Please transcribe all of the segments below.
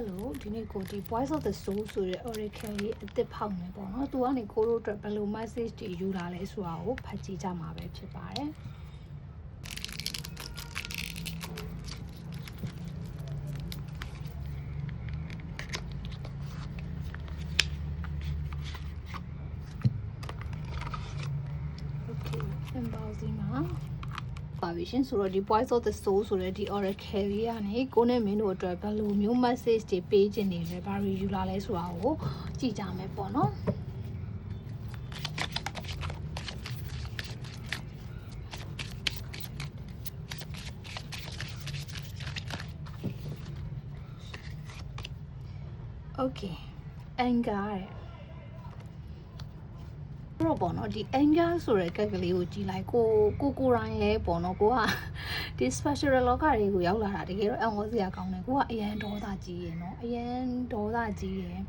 Hello ဒီနေ့ကိုဒီ Voice of the Soul ဆိုတဲ့ Oracle လေးအသစ်ဖောက်နေပေါ့နော်။သူကနေကိုတို့အတွက်ဘယ်လို message တွေယူလာလဲဆိုတာကိုဖတ်ကြည့်ကြမှာပဲဖြစ်ပါတယ်။ Okay သင်ပါစီမှာ ပါပြီရှင်ဆိုတော့ဒီ Voice of the Soul ဆိုတဲ့ဒီ Oracle လေးကနေကိုနဲ့မင်းတို့အတွက်ဘယ်လိုမျိုး message တွေပေးခြင်းနေလဲဘာတွေယူလာလဲဆိုတာကိုကြည့်ကြမယ်ပေါ့နော်โอเค anger တဲ့ တော့ပေါ့နော်ဒီ anger ဆိုတဲ့ကက်ကလေးကိုကြည်လိုက်ကိုကိုကိုရိုင်းလဲပေါ့နော်ကိုကဒီ special လောကတွေကိုရောက်လာတာတကယ်တော့အံ့ဩစရာကောင်းတယ်ကိုကအရန်ဒေါသကြီးရယ်နော်အရန်ဒေါသကြီးရယ်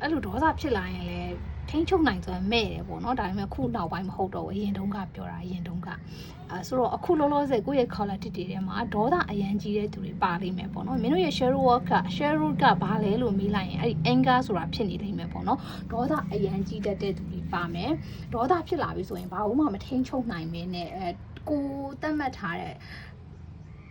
အဲ့လိုဒေါသဖြစ်လာရင်လည်းထိန်းချုပ်နိုင်စွမ်းမဲ့တယ်ပေါ့နော်ဒါပေမဲ့ခုနောက်ပိုင်းမဟုတ်တော့ဘူးအရင်တုန်းကပြောတာအရင်တုန်းကအဲဆိုတော့အခုလောလောဆယ်ကိုယ့်ရဲ့ quality တွေထဲမှာဒေါသအရန်ကြီးတဲ့သူတွေပါလိမ့်မယ်ပေါ့နော်မင်းတို့ရဲ့ share work က share root ကဘာလဲလို့မေးလိုက်ရင်အဲ့ဒီ anger ဆိုတာဖြစ်နေလိမ့်မယ်ပေါ့နော်ဒေါသအရန်ကြီးတတ်တဲ့သူတွေ ပါမယ်ဒေါသဖြစ်လာပြီဆိုရင်ဘာမှမထိန်းချုပ်နိုင်မင်းနဲ့အဲကိုသတ်မှတ်ထားတဲ့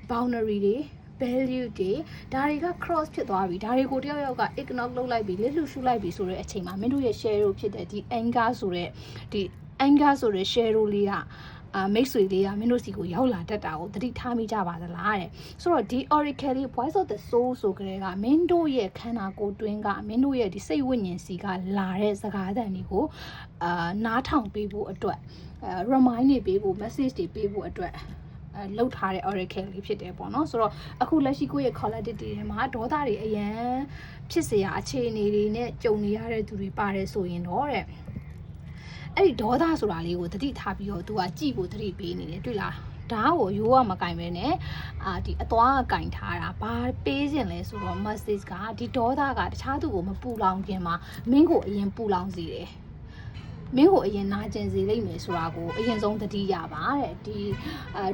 boundary တွေ value တွေဒါတွေက cross ဖြစ်သွားပြီဒါတွေကိုတယောက်ယောက်က ignore လုပ်လိုက်ပြီလစ်လူရှုလိုက်ပြီဆိုတဲ့အချိန်မှာမင်းတို့ရဲ့ share လို့ဖြစ်တဲ့ဒီ anger ဆိုတဲ့ဒီ anger ဆိုတဲ့ share လေးက အာမိတ်ဆွေလေးကမင်းတို့စီကိုရောက်လာတတ်တာကိုသတိထားမိကြပါသလားတဲ့ဆိုတော့ဒီ oracle လေး voice of the soul ဆိုကြတဲ့ကမင်းတို့ရဲ့ခန္ဓာကိုယ်တွင်းကမင်းတို့ရဲ့ဒီစိတ်ဝိညာဉ်စီကလာတဲ့စကားသံတွေကိုအာနားထောင်ပေးဖို့အတွက်အဲ remind နေပေးဖို့ message တွေပေးဖို့အတွက်အဲလောက်ထားတဲ့ oracle လေးဖြစ်တယ်ပေါ့နော်ဆိုတော့အခုလက်ရှိကိုယ့်ရဲ့ quality တွေထဲမှာဒေါသတွေအရန်ဖြစ်เสียအခြေအနေတွေနဲ့ကြုံနေရတဲ့သူတွေပါတယ်ဆိုရင်တော့တဲ့ အဲ့ဒီဒေါသဆိုတာလေးကိုတတိထားပြီးတော့ तू ကကြည့်ဖို့တတိပေးနေတယ်တွေ့လားဓာတ်ကိုရိုးကမကင်ပဲနဲ့အာဒီအသွားကကင်ထားတာဘာပေးခြင်းလဲဆိုတော့ message ကဒီဒေါသကတခြားသူကိုမပူလောင်ခင်မှာမင်းကိုအရင်ပူလောင်စေတယ်မင်းကိုအရင်နာကျင်စေလိမ့်မယ်ဆိုတာကိုအရင်ဆုံးသတိရပါတဲ့ဒီအာ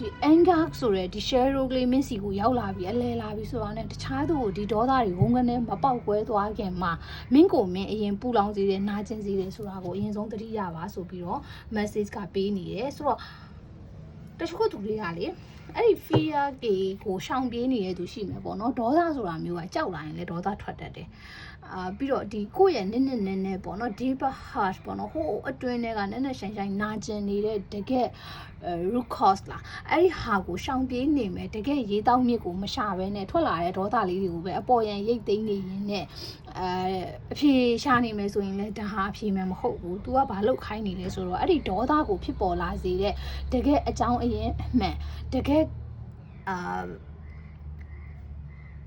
ဒီ anger ဆိုရဲဒီ share ကလေးမင်းစီကိုရောက်လာပြီအလဲလာပြီဆိုတာနဲ့တခြားသူကိုဒီဒေါသတွေဝုန်းကနေမပေါက်ကွဲသွားခင်မှာမင်းကိုမင်းအရင်ပူလောင်စေတယ်နာကျင်စေတယ်ဆိုတာကိုအရင်ဆုံးသတိရပါဆိုပြီးတော့ message ကပေးနေတယ်ဆိုတော့တချို့သူတွေကလေအဲ့ဒီ fear ကိုရှောင်ပြေးနေတဲ့သူရှိမယ်ပေါ့နော်ဒေါသဆိုတာမျိုးကကြောက်လာရင်လည်းဒေါသထွက်တတ်တယ် အာပြီးတော့ဒီကိုယ့်ရဲ့နစ်နစ်နဲနဲပေါ့နော် deep heart ပေါ့နော်ဟိုအတွင်းထဲကနက်နက်ရှိုင်ရှိုင်နာကျင်နေတဲ့တကယ် root cause လားအဲ့ဒီဟာကိုရှောင်ပြေးနေမယ်တကယ်ရေးတောင်းမြစ်ကိုမရှာဘဲနဲ့ထွက်လာတဲ့ဒေါသလေးတွေကိုပဲအပေါ်ရန်ရိတ်သိမ်းနေရင်နဲ့အဲအဖြေရှာနေမယ်ဆိုရင်လည်းဒါဟာအဖြေမှမဟုတ်ဘူး तू ကဘာလုပ်ခိုင်းနေလဲဆိုတော့အဲ့ဒီဒေါသကိုဖြစ်ပေါ်လာစေတဲ့တကယ်အကြောင်းအရင်းအမှန်တကယ်အာ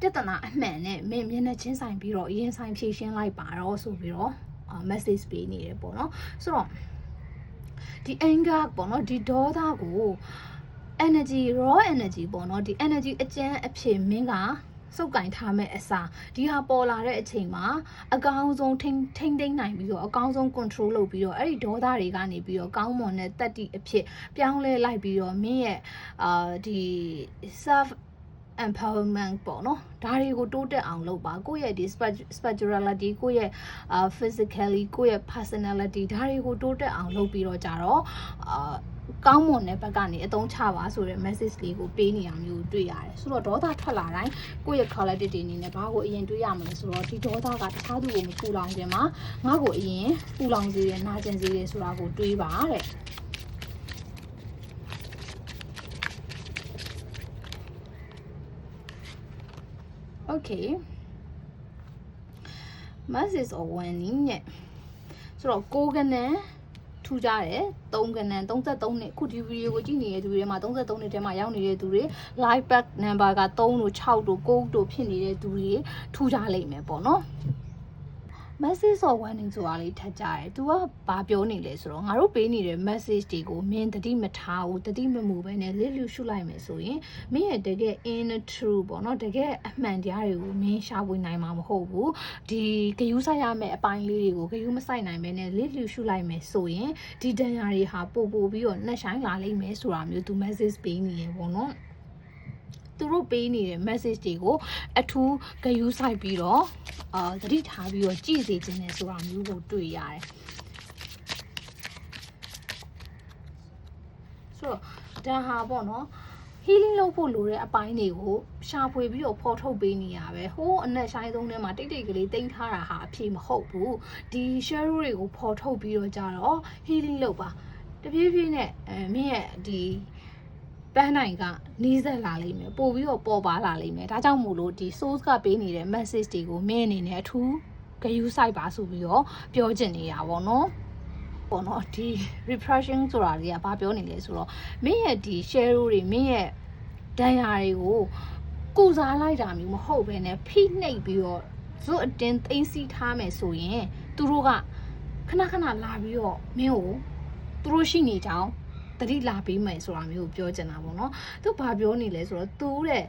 တတနာအမှန်နဲ့မင်းမျက်နှာချင်းဆိုင်ပြီးတော့ရင်ဆိုင်ဖြည့်ရှင်းလိုက်ပါတော့ဆိုပြီးတော့ message ပေးနေတယ်ပေါ့နော်ဆိုတော့ဒီ anger ပေါ့နော်ဒီဒေါသကို energy raw energy ပေါ့နော်ဒီ energy အကျန်းအဖြစ်မင်းကစုပ်ကင်ထားမဲ့အစာဒီဟာပေါ်လာတဲ့အချိန်မှာအကောင်းဆုံးထိမ့်ထိမ့်သိမ့်နိုင်ပြီးတော့အကောင်းဆုံး control လုပ်ပြီးတော့အဲ့ဒီဒေါသတွေကနေပြီးတော့ကောင်းမွန်တဲ့တက်တိအဖြစ်ပြောင်းလဲလိုက်ပြီးတော့မင်းရဲ့အာဒီ self empowerment ပေါ့နော်ဒါတွေကိုတိုးတက်အောင်လုပ်ပါကိုယ့်ရဲ့ဒီ spirituality ကိုယ့်ရဲ့အာ physically ကိုယ့်ရဲ့ personality ဒါတွေကိုတိုးတက်အောင်လုပ်ပြီးတော့ကြတော့အာကောင်းမွန်တဲ့ဘက်ကနေအသုံးချပါဆိုတဲ့ message လေးကိုပေးနေရမျိုးတွေ့ရတယ်ဆိုတော့ဒေါသထွက်လာတိုင်းကိုယ့်ရဲ့ quality တွေအနေနဲ့ဘာကိုအရင်တွေးရမလဲဆိုတော့ဒီဒေါသကတခြားသူကိုမပူလောင်ခြင်းမှာငါ့ကိုအရင်ပူလောင်စေတယ်နာကျင်စေတယ်ဆိုတာကိုတွေးပါတဲ့ Okay. Mass is a warning နဲ့ဆိုတော့ကိုကနန်းထူကြတယ်3ကနန်း33နှစ်ခုဒီဗီဒီယိုကိုကြည့်နေတဲ့သူတွေမှာ33နှစ်ထဲမှာရောက်နေတဲ့သူတွေ live back number က3တို့6တို့9တို့ဖြစ်နေတဲ့သူတွေထူကြလိမ့်မယ်ပေါ့နော် message of warning ဆိုတာလေးထပ်ကြတယ်။ तू ကဘာပြောနေလဲဆိုတော့ငါတို့ပေးနေတဲ့ message တွေကိုမင်းတတိမထားဘူးတတိမမူပဲနဲ့လစ်လူရှုလိုက်မယ်ဆိုရင်မင်းရဲ့တကယ် in true ပေါ့နော်တကယ်အမှန်တရားတွေကိုမင်းရှာဖွေနိုင်မှာမဟုတ်ဘူး။ဒီဂယုဆိုင်ရမယ့်အပိုင်းလေးတွေကိုဂယုမဆိုင်နိုင်ပဲနဲ့လစ်လူရှုလိုက်မယ်ဆိုရင်ဒီတန်ရာတွေဟာပို့ပို့ပြီးတော့နှက်ဆိုင်လာလိမ့်မယ်ဆိုတာမျိုး तू message ပေးနေရပေါ့နော်။ သူတို့ပေးနေတဲ့ message တွေကိုအထူးဂရုစိုက်ပြီးတော့အာသတိထားပြီးတော့ကြည့်စေခြင်းနဲ့ဆိုတာမျိုးကိုတွေ့ရတယ်ဆိုတော့ဒါဟာပေါ့နော် healing လုပ်ဖို့လိုတဲ့အပိုင်းတွေကိုရှာဖွေပြီးတော့ဖော်ထုတ်ပေးနေရပဲဟိုးအနက်ဆိုင်သုံးထဲမှာတိတ်တိတ်ကလေးတင်ထားတာဟာအဖြေမဟုတ်ဘူးဒီ share တွေကိုဖော်ထုတ်ပြီးတော့ကြတော့ healing လုပ်ပါတပြေးပြေးနဲ့အဲမင်းရဲ့ဒီ ပန်းနိုင်ကနီးစက်လာလိမ့်မယ်ပို့ပြီးတော့ပေါ်ပါလာလိမ့်မယ်ဒါကြောင့်မို့လို့ဒီ source ကပေးနေတဲ့ message တွေကိုမင်းအနေနဲ့အထူးဂရုစိုက်ပါဆိုပြီးတော့ပြောချင်နေတာပေါ့နော်ပေါ့နော်ဒီ refreshing ဆိုတာတွေကဘာပြောနေလဲဆိုတော့မင်းရဲ့ဒီ share တွေမင်းရဲ့ဒဏ်ရာတွေကိုကုစားလိုက်တာမျိုးမဟုတ်ဘဲနဲ့ဖိနှိပ်ပြီးတော့ဇွတ်အတင်းသိမ်းစီထားမယ်ဆိုရင်သူတို့ကခဏခဏလာပြီးတော့မင်းကိုသူတို့ရှိနေကြအောင် တတိလာပေးမယ်ဆိုတာမျိုးကိုပြောချင်တာပေါ့နော်သူဘာပြောနေလဲဆိုတော့သူတဲ့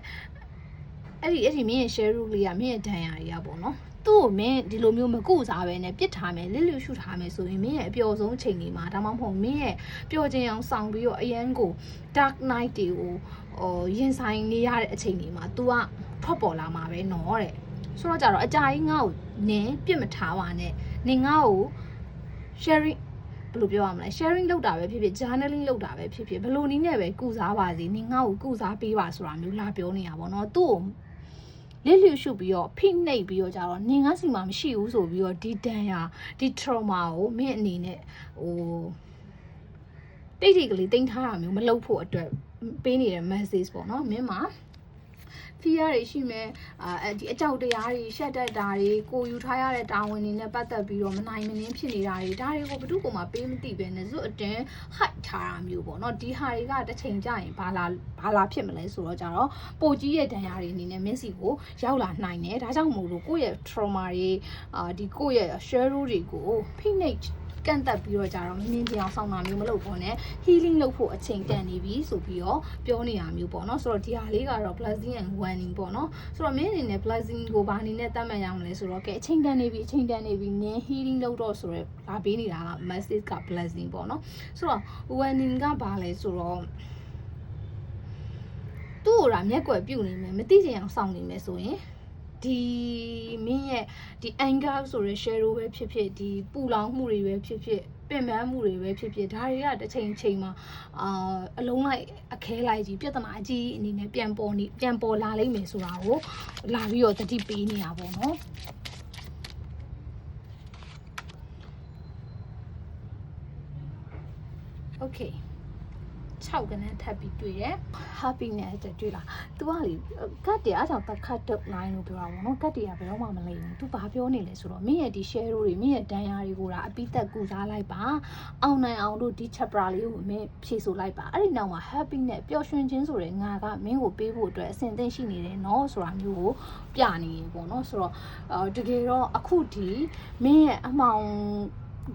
အဲ့ဒီအဲ့ဒီမင်းရဲ့ share rule လေးကမင်းရဲ့ဒဏ်ရာတွေကပေါ့နော်သူ့ကိုမင်းဒီလိုမျိုးမကုစားပဲနဲ့ပြစ်ထားမယ်လစ်လျူရှုထားမယ်ဆိုရင်မင်းရဲ့အပျော်ဆုံးအချိန်တွေမှာဒါမှမဟုတ်မင်းရဲ့ပျော်ခြင်းအောင်ဆောင်ပြီးတော့အရန်ကို dark night တွေကိုဟိုရင်ဆိုင်နေရတဲ့အချိန်တွေမှာ तू ကထွက်ပေါ်လာမှာပဲနော်တဲ့ဆိုတော့ကြတော့အကြာကြီးငါ့ကိုနင်းပြစ်မထားပါနဲ့နင်ငါ့ကို sharing ဘယ်လိုပြောရမလဲ sharing လုပ်တာပဲဖြစ်ဖြစ် journaling လုပ်တာပဲဖြစ်ဖြစ်ဘယ်လိုနည်းနဲ့ပဲကုစားပါစေနင်ငါ့ကိုကုစားပေးပါဆိုတာမျိုးလာပြောနေတာပေါ့နော်သူ့ကိုလစ်လျူရှုပြီးတော့ဖိနှိပ်ပြီးတော့ကြတော့နင်ငါစီမှာမရှိဘူးဆိုပြီးတော့ဒီဒဏ်ရာဒီ trauma ကိုမင်းအနေနဲ့ဟိုတိတ်တိတ်ကလေးတင်ထားတာမျိုးမလုပ်ဖို့အတွက်ပေးနေတဲ့ message ပေါ့နော်မင်းမှာ fear တွေရှိမယ်အာဒီအကြောက်တရားတွေရှက်တတ်တာတွေကိုယူထားရတဲ့တာဝန်တွေနဲ့ပတ်သက်ပြီးတော့မနိုင်မနှင်းဖြစ်နေတာတွေဒါတွေကိုဘယ်သူကမှပေးမသိပဲနဲ့ဇွတ်အတင်း hide ထားတာမျိုးပေါ့နော်ဒီဟာတွေကတစ်ချိန်ကြာရင်ဘာလာဘာလာဖြစ်မလဲဆိုတော့ကြတော့ပိုကြီးရဲ့ဒဏ်ရာတွေအနေနဲ့မျက်စိကိုရောက်လာနိုင်တယ်ဒါကြောင့်မို့လို့ကိုယ့်ရဲ့ trauma တွေအာဒီကိုယ့်ရဲ့ share တွေကိုဖိနှိပ် ကန့်သက်ပြီးတော့ကြတော့မင်းကြီးအောင်ဆောင်တာမျိုးမလုပ်ဖို့နဲ့ healing လုပ်ဖို့အချိန်တန်နေပြီဆိုပြီးတော့ပြောနေတာမျိုးပေါ့နော်ဆိုတော့ဒီဟာလေးကတော့ blessing and warning ပေါ့နော်ဆိုတော့မင်းအနေနဲ့ blessing ကိုဘာအနေနဲ့တတ်မှတ်ရမလဲဆိုတော့ကဲအချိန်တန်နေပြီအချိန်တန်နေပြီနင်း healing လုပ်တော့ဆိုတော့လာပေးနေတာက message က blessing ပေါ့နော်ဆိုတော့ warning ကဘာလဲဆိုတော့သူ့ကိုလာမျက်ကွယ်ပြုတ်နေမယ်မသိချင်အောင်စောင့်နေမယ်ဆိုရင် ဒီမင်းရဲ့ဒီ anger ဆိုရယ် share ပဲဖြစ်ဖြစ်ဒီပူလောင်မှုတွေပဲဖြစ်ဖြစ်ပင်ပန်းမှုတွေပဲဖြစ်ဖြစ်ဒါတွေကတစ်ချိန်ချိန်မှာအာအလုံးလိုက်အခဲလိုက်ကြီးပြဿနာအကြီးအနေနဲ့ပြန်ပေါ်နေပြန်ပေါ်လာလိမ့်မယ်ဆိုတာကိုလာပြီးတော့တတိပေးနေတာပေါ့နော် Okay 6ကနန်းထပ်ပြီးတွေ့တယ် happy နဲ့တွေ့လာ तू ကလေကတ်တရအားကြောင့်တခတ်တုတ်နိုင်လို့ပြောတာပေါ့နော်ကတ်တရဘယ်တော့မှမလိမ့်ဘူး तू ဘာပြောနေလဲဆိုတော့မင်းရဲ့ဒီ share တွေမင်းရဲ့ဒဏ်ရာတွေကိုဒါအပိသက်ကုစားလိုက်ပါအောင်နိုင်အောင်လို့ဒီ chapter လေးကိုမင်းဖြေဆိုလိုက်ပါအဲ့ဒီနောက်မှာ happy နဲ့ပျော်ရွှင်ခြင်းဆိုတဲ့ငါကမင်းကိုပေးဖို့အတွက်အဆင်သင့်ရှိနေတယ်နော်ဆိုတာမျိုးကိုပြနေရေပေါ့နော်ဆိုတော့တကယ်တော့အခုဒီမင်းရဲ့အမှောင်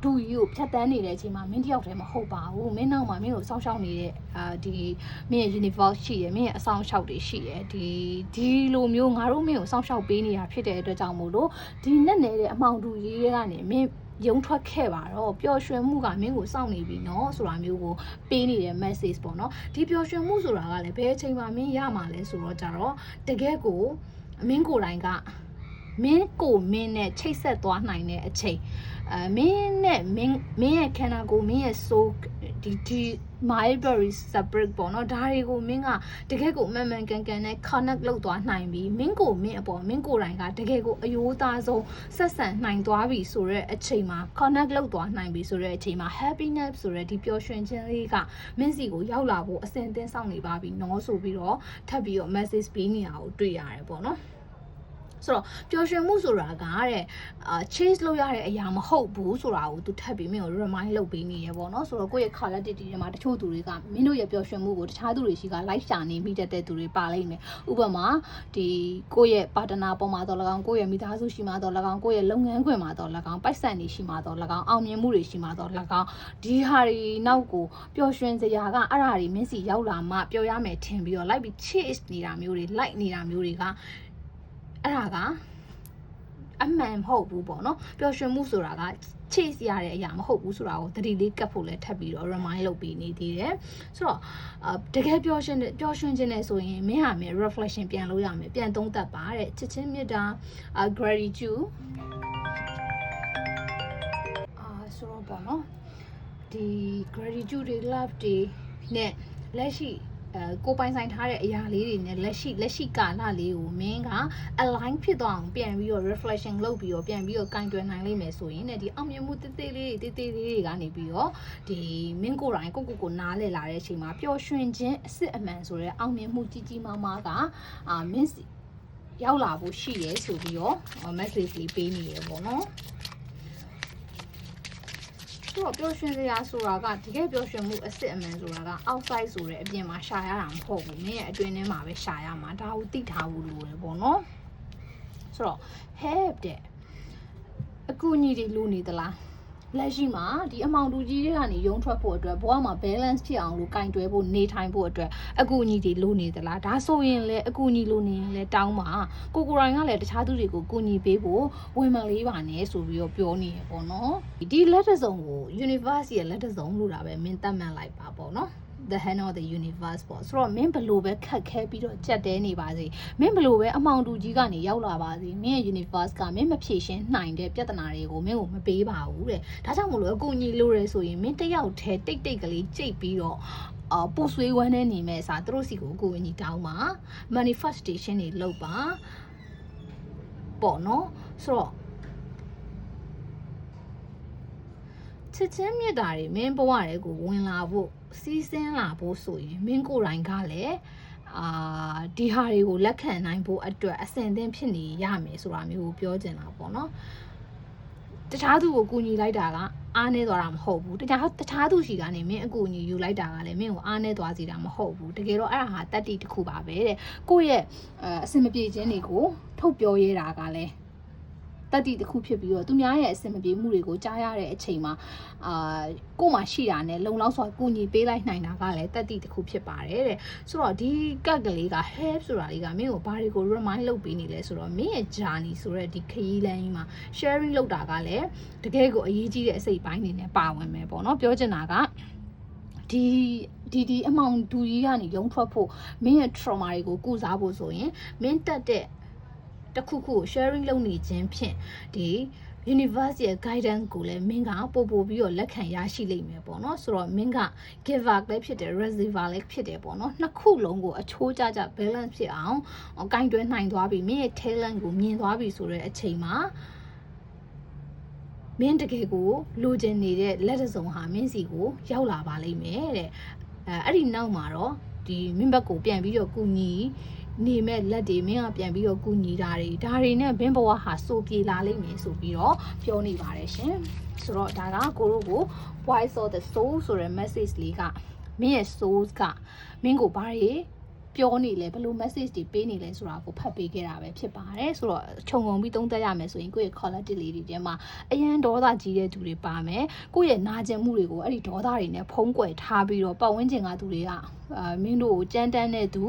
ဒူကြီးကိုဖြတ်တန်းနေတဲ့အချိန်မှာမင်းတယောက်တည်းမဟုတ်ပါဘူးမင်းနောက်မှာမင်းကိုစောင့်ရှောက်နေတဲ့အာဒီမင်းရဲ့ universe ရှိရယ်မင်းရဲ့အဆောင်ရှောက်တွေရှိရယ်ဒီဒီလိုမျိုးငါတို့မင်းကိုစောင့်ရှောက်ပေးနေတာဖြစ်တဲ့အတွက်ကြောင့်မို့လို့ဒီနဲ့နေတဲ့အမှောင်ဒူကြီးတွေကနေမင်းရုံထွက်ခဲ့ပါတော့ပျော်ရွှင်မှုကမင်းကိုစောင့်နေပြီเนาะဆိုတာမျိုးကိုပေးနေတဲ့ message ပေါ့เนาะဒီပျော်ရွှင်မှုဆိုတာကလည်းဘယ်အချိန်မှမင်းရမှာလဲဆိုတော့ကြတော့တကယ်ကိုမင်းကိုယ်တိုင်ကမင်းကိုမင်းနဲ့ချိတ်ဆက်သွားနိုင်တဲ့အချိန် အဲမင်းနဲ့မင်းမင်းရဲ့ခန္ဓာကိုယ်မင်းရဲ့ soul ဒီဒီ myberry separate ပေါ့နော်ဒါတွေကိုမင်းကတကယ်ကိုမှန်မှန်ကန်ကန်နဲ့ connect လုပ်သွားနိုင်ပြီမင်းကိုမင်းအပေါ်မင်းကိုယ်တိုင်ကတကယ်ကိုအယိုးသားဆုံးဆက်ဆံနိုင်သွားပြီဆိုတော့အချိန်မှာ connect လုပ်သွားနိုင်ပြီဆိုတော့အချိန်မှာ happiness ဆိုတဲ့ဒီပျော်ရွှင်ခြင်းလေးကမင်းစီကိုရောက်လာဖို့အစဉ်အသင်းဆောင်နေပါပြီနော်ဆိုပြီးတော့ထပ်ပြီးတော့ message ပေးနေတာကိုတွေ့ရတယ်ပေါ့နော် ဆိုတော့ပျော်ရွှင်မှုဆိုတာကတဲ့အာ chase လုပ်ရတဲ့အရာမဟုတ်ဘူးဆိုတာကိုသူထပ်ပြီးမင်းကို remind လုပ်ပေးနေရပေါ့နော်ဆိုတော့ကိုယ့်ရဲ့ quality တွေမှာတချို့သူတွေကမင်းတို့ရဲ့ပျော်ရွှင်မှုကိုတခြားသူတွေရှိက live ရှာနေမိတတ်တဲ့သူတွေပါလိမ့်မယ်ဥပမာဒီကိုယ့်ရဲ့ partner ပေါ်မှာတော့၎င်းကိုယ့်ရဲ့မိသားစုရှိမှာတော့၎င်းကိုယ့်ရဲ့လုပ်ငန်းခွင်မှာတော့၎င်းပိုက်ဆံတွေရှိမှာတော့၎င်းအောင်မြင်မှုတွေရှိမှာတော့၎င်းဒီဟာတွေနောက်ကိုပျော်ရွှင်စရာကအဲ့ဒါတွေမင်းစီရောက်လာမှပျော်ရမယ်ထင်ပြီးတော့ like ပြီး chase နေတာမျိုးတွေ like နေတာမျိုးတွေက အဲ့ဒါကအမှန်မဟုတ်ဘူးပေါ့နော်ပျော်ရွှင်မှုဆိုတာကချေ့ရတဲ့အရာမဟုတ်ဘူးဆိုတာကိုသတိလေးကပ်ဖို့လည်းထပ်ပြီးတော့ remind လုပ်ပေးနေသေးတယ်ဆိုတော့အာတကယ်ပျော်ရွှင်တဲ့ပျော်ရွှင်ခြင်းနဲ့ဆိုရင်မင်းဟာမင်း reflection ပြန်လို့ရမယ်ပြန်သုံးသပ်ပါတဲ့ချစ်ချင်းမေတ္တာအာ gratitude အာဆိုတော့ပေါ့နော်ဒီ gratitude တွေ love တွေနဲ့လက်ရှိ အဲကိုပိုင်ဆိုင်ထားတဲ့အရာလေးတွေနဲ့လက်ရှိလက်ရှိကာလလေးကိုမင်းက align ဖြစ်သွားအောင်ပြန်ပြီးတော့ reflection လုပ်ပြီးတော့ပြန်ပြီးတော့ကင်တွယ်နိုင်လိမ့်မယ်ဆိုရင်ねဒီအောင်မြင်မှုတေးသေးလေးတွေတေးသေးလေးတွေကနေပြီးတော့ဒီမင်းကိုယ်တိုင်ကိုကိုကိုနားလည်လာတဲ့အချိန်မှာပျော်ရွှင်ခြင်းအစစ်အမှန်ဆိုတဲ့အောင်မြင်မှုကြီးကြီးမားမားကအာမင်းစီရောက်လာဖို့ရှိရဲဆိုပြီးတော့ message လေးပေးနေရပေါ့နော် ဆိုတော့ပျော်ရွှင်စရာဆိုတာကတကယ်ပျော်ရွှင်မှုအစစ်အမှန်ဆိုတာက outside ဆိုတဲ့အပြင်မှာရှာရတာမဟုတ်ဘူးမင်းရဲ့အတွင်းထဲမှာပဲရှာရမှာဒါကိုသိထားဖို့လိုတယ်ပေါ့နော်ဆိုတော့ help တဲ့အကူအညီတွေလိုနေသလား လက်ရှိမှာဒီအမောင်တူကြီးတွေကနေရုံထွက်ဖို့အတွက်ဘဝမှာ balance ဖြစ်အောင်လို့ကင်တွဲဖို့နေထိုင်ဖို့အတွက်အကူအညီတွေလိုနေသလားဒါဆိုရင်လည်းအကူအညီလိုနေရင်လည်းတောင်းပါကိုကိုရိုင်းကလည်းတခြားသူတွေကိုကူညီပေးဖို့ဝင်မလေးပါနဲ့ဆိုပြီးတော့ပြောနေရပေါ့နော်ဒီလက်တစုံကို universe ရဲ့လက်တစုံလို့တာပဲမင်းတတ်မှတ်လိုက်ပါပေါ့နော် the hand of the universe ပေါ့ဆိုတော့မင်းဘလို့ပဲခက်ခဲပြီးတော့ကြက်တဲနေပါစေမင်းဘလို့ပဲအမောင်တူကြီးကနေရောက်လာပါစေမင်းရဲ့ universe ကမင်းမဖြေရှင်းနိုင်တဲ့ပြဿနာတွေကိုမင်းကိုမပေးပါဘူးတဲ့ဒါကြောင့်မလို့အကူအညီလိုရဲဆိုရင်မင်းတစ်ယောက်တည်းတိတ်တိတ်ကလေးကြိတ်ပြီးတော့အာပို့ဆွေးဝမ်းနေနေမဲ့အစားသူတို့စီကိုအကူအညီတောင်းပါ manifestation တွေလုပ်ပါပေါ့နော်ဆိုတော့ချစ်ချင်းမြတ်တာတွေမင်းဘဝတွေကိုဝင်လာဖို့ စီးစင်းလာဖို့ဆိုရင်မင်းကိုယ်တိုင်ကလည်းအာဒီဟာတွေကိုလက်ခံနိုင်ဖို့အတွက်အဆင်သင့်ဖြစ်နေရမယ်ဆိုတာမျိုးကိုပြောချင်တာပေါ့နော်တခြားသူကိုကူညီလိုက်တာကအားနေသွားတာမဟုတ်ဘူးတခြားတခြားသူရှိကနေမင်းအကူအညီယူလိုက်တာကလည်းမင်းကိုအားနေသွားစေတာမဟုတ်ဘူးတကယ်တော့အဲ့ဒါဟာတတ္တိတစ်ခုပါပဲတဲ့ကိုယ့်ရဲ့အအဆင်မပြေခြင်းတွေကိုထုတ်ပြောရဲတာကလည်း တတ္တိတစ်ခုဖြစ်ပြီးတော့သူများရဲ့အဆင်မပြေမှုတွေကိုကြားရတဲ့အချိန်မှာအာကို့မှာရှိတာနဲ့လုံလောက်စွာကူညီပေးလိုက်နိုင်တာကလည်းတတ္တိတစ်ခုဖြစ်ပါတယ်တဲ့ဆိုတော့ဒီကက်ကလေးက help ဆိုတာလေးကမင်းကိုဘာတွေကို remind လုပ်ပေးနေလဲဆိုတော့မင်းရဲ့ journey ဆိုတဲ့ဒီခရီးလမ်းကြီးမှာ sharing လုပ်တာကလည်းတကယ်ကိုအရေးကြီးတဲ့အစိတ်ပိုင်းနေနဲ့ပါဝင်မယ်ပေါ့နော်ပြောချင်တာကဒီဒီဒီအမောင်ဒူကြီးကနေရုံထွက်ဖို့မင်းရဲ့ trauma တွေကိုကုစားဖို့ဆိုရင်မင်းတက်တဲ့ တစ်ခုခုကို sharing လုပ်နေခြင်းဖြင့်ဒီ universe ရဲ့ guidance ကိုလည်းမင်းကပို့ပို့ပြီးတော့လက်ခံရရှိလိမ့်မယ်ပေါ့နော်ဆိုတော့မင်းက giver လည်းဖြစ်တယ် receiver လည်းဖြစ်တယ်ပေါ့နော်နှစ်ခုလုံးကိုအချိုးကျကျ balance ဖြစ်အောင်ကင်တွဲနိုင်သွားပြီမင်းရဲ့ talent ကိုမြင်သွားပြီဆိုတဲ့အချိန်မှာမင်းတကယ်ကိုလိုချင်နေတဲ့လက်တစုံဟာမင်းစီကိုရောက်လာပါလိမ့်မယ်တဲ့အဲအဲ့ဒီနောက်မှာတော့ဒီမင်းဘက်ကိုပြန်ပြီးတော့ကူညီ နေမဲ့လက်တွေမင်းကပြန်ပြီးတော့ကူညီတာတွေဒါတွေနဲ့ဘင်းဘဝဟာစိုးပြေလာလိမ့်မယ်ဆိုပြီးတော့ပြောနေပါတယ်ရှင်ဆိုတော့ဒါကကိုတို့ကို voice of the soul ဆိုတဲ့ message လေးကမင်းရဲ့ soul ကမင်းကိုဘာတွေ ပြောနေလဲဘယ်လို message တွေပေးနေလဲဆိုတာကိုဖတ်ပေးခဲ့တာပဲဖြစ်ပါတယ်ဆိုတော့ခြုံငုံပြီးသုံးသပ်ရမယ်ဆိုရင်ကိုယ့်ရဲ့ collective လေးတွေထဲမှာအရန်ဒေါသကြီးတဲ့သူတွေပါမယ်ကိုယ့်ရဲ့နာကျင်မှုတွေကိုအဲ့ဒီဒေါသတွေနဲ့ဖုံးကွယ်ထားပြီးတော့ပတ်ဝန်းကျင်ကသူတွေကအာမင်းတို့ကိုကြမ်းတမ်းတဲ့သူ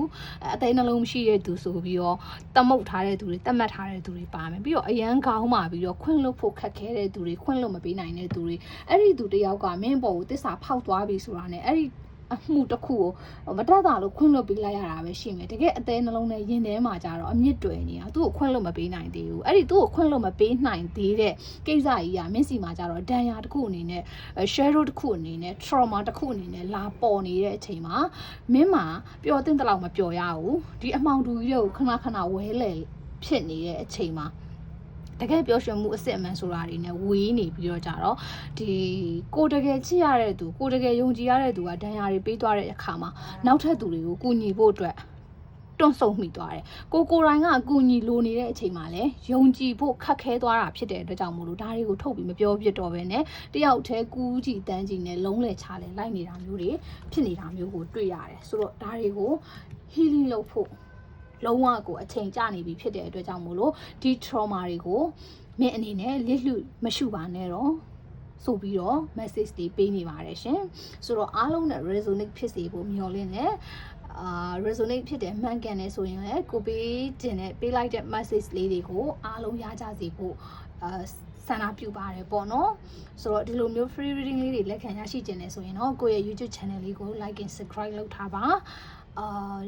အသိနှလုံးမရှိတဲ့သူဆိုပြီးတော့တမုတ်ထားတဲ့သူတွေတတ်မှတ်ထားတဲ့သူတွေပါမယ်ပြီးတော့အရန်ကောင်းမှပြီးတော့ခွင့်လွတ်ဖို့ခက်ခဲတဲ့သူတွေခွင့်လွတ်မပေးနိုင်တဲ့သူတွေအဲ့ဒီသူတယောက်ကမင်းပေါ်ကိုတစ္ဆာဖောက်သွားပြီဆိုတာနဲ့အဲ့ဒီ အမှုတစ်ခုကိုမတတ်တာလို့ခွင့်လွတ်ပေးလိုက်ရတာပဲရှိမယ်တကယ်အသေးနှလုံးနဲ့ရင်ထဲမှာကြတော့အမြင့်တွယ်နေတာသူ့ကိုခွင့်လွတ်မပေးနိုင်သေးဘူးအဲ့ဒီသူ့ကိုခွင့်လွတ်မပေးနိုင်သေးတဲ့ကိစ္စကြီးကမင်းစီမှာကြတော့ဒဏ်ရာတစ်ခုအနေနဲ့ share တစ်ခုအနေနဲ့ trauma တစ်ခုအနေနဲ့လာပေါ်နေတဲ့အချိန်မှာမင်းမှာပျော်တင်တဲ့လောက်မပျော်ရဘူးဒီအမောင်တူကြီးတွေကိုခဏခဏဝဲလေဖြစ်နေတဲ့အချိန်မှာ တကယ်ပျော်ရွှင်မှုအစစ်အမှန်ဆိုတာတွေနဲ့ဝေးနေပြီးတော့ကြတော့ဒီကိုတကယ်ချစ်ရတဲ့သူကိုတကယ်ယုံကြည်ရတဲ့သူကဒဏ်ရာတွေပေးသွားတဲ့အခါမှာနောက်ထပ်သူတွေကိုကူညီဖို့အတွက်တွန့်ဆုံမိသွားတယ်ကိုကိုရိုင်းကအကူညီလိုနေတဲ့အချိန်မှာလည်းယုံကြည်ဖို့ခက်ခဲသွားတာဖြစ်တဲ့အတွက်ကြောင့်မို့လို့ဒါတွေကိုထုတ်ပြီးမပြောပြတော့ဘဲနဲ့တယောက်တည်းကူးကြည့်တန်းကြည့်နဲ့လုံးလဲချလဲလိုက်နေတာမျိုးတွေဖြစ်နေတာမျိုးကိုတွေ့ရတယ်ဆိုတော့ဒါတွေကို healing လုပ်ဖို့ လုံးဝကိုအချိန်ကျနေပြီဖြစ်တဲ့အတွက်ကြောင့်မို့လို့ဒီ trauma တွေကိုမင်းအနေနဲ့လစ်လူမရှုပါနဲ့တော့ဆိုပြီးတော့ message တွေပေးနေပါတယ်ရှင်ဆိုတော့အားလုံးနဲ့ resonate ဖြစ်စေဖို့မျှော်လင့်တယ်အာ resonate ဖြစ်တယ်မှန်ကန်တယ်ဆိုရင်လည်းကိုပေးခြင်းနဲ့ပေးလိုက်တဲ့ message လေးတွေကိုအားလုံးရကြစီဖို့အာဆန္ဒပြုပါတယ်ပေါ့နော်ဆိုတော့ဒီလိုမျိုး free reading လေးတွေလက်ခံရရှိခြင်းနဲ့ဆိုရင်တော့ကိုယ့်ရဲ့ YouTube channel လေးကို like and subscribe လုပ်ထားပါအာ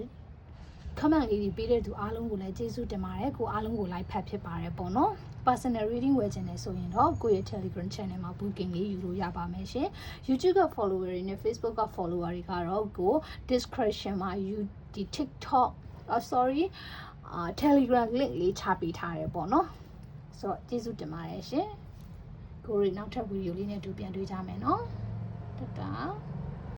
comment လေးတွေပေးတဲ့သူအားလုံးကိုလည်းကျေးဇူးတင်ပါတယ်ကိုအားလုံးကို like ဖတ်ဖြစ်ပါတယ်ပေါ့နော် personal reading ဝယ်ခြင်းနဲ့ဆိုရင်တော့ကိုယ့်ရဲ့ Telegram channel မှာ booking လေးယူလို့ရပါမယ်ရှင် YouTube က follower တွေနဲ့ Facebook က follower တွေကတော့ကို description မှာ you ဒီ TikTok อ่ sorry အာ Telegram link လေးချပေးထားတယ်ပေါ့နော်ဆိုတော့ကျေးဇူးတင်ပါတယ်ရှင်ကိုရီနောက်ထပ်ဗီဒီယိုလေးနဲ့အတူပြန်တွေ့ကြမယ်နော်တတာ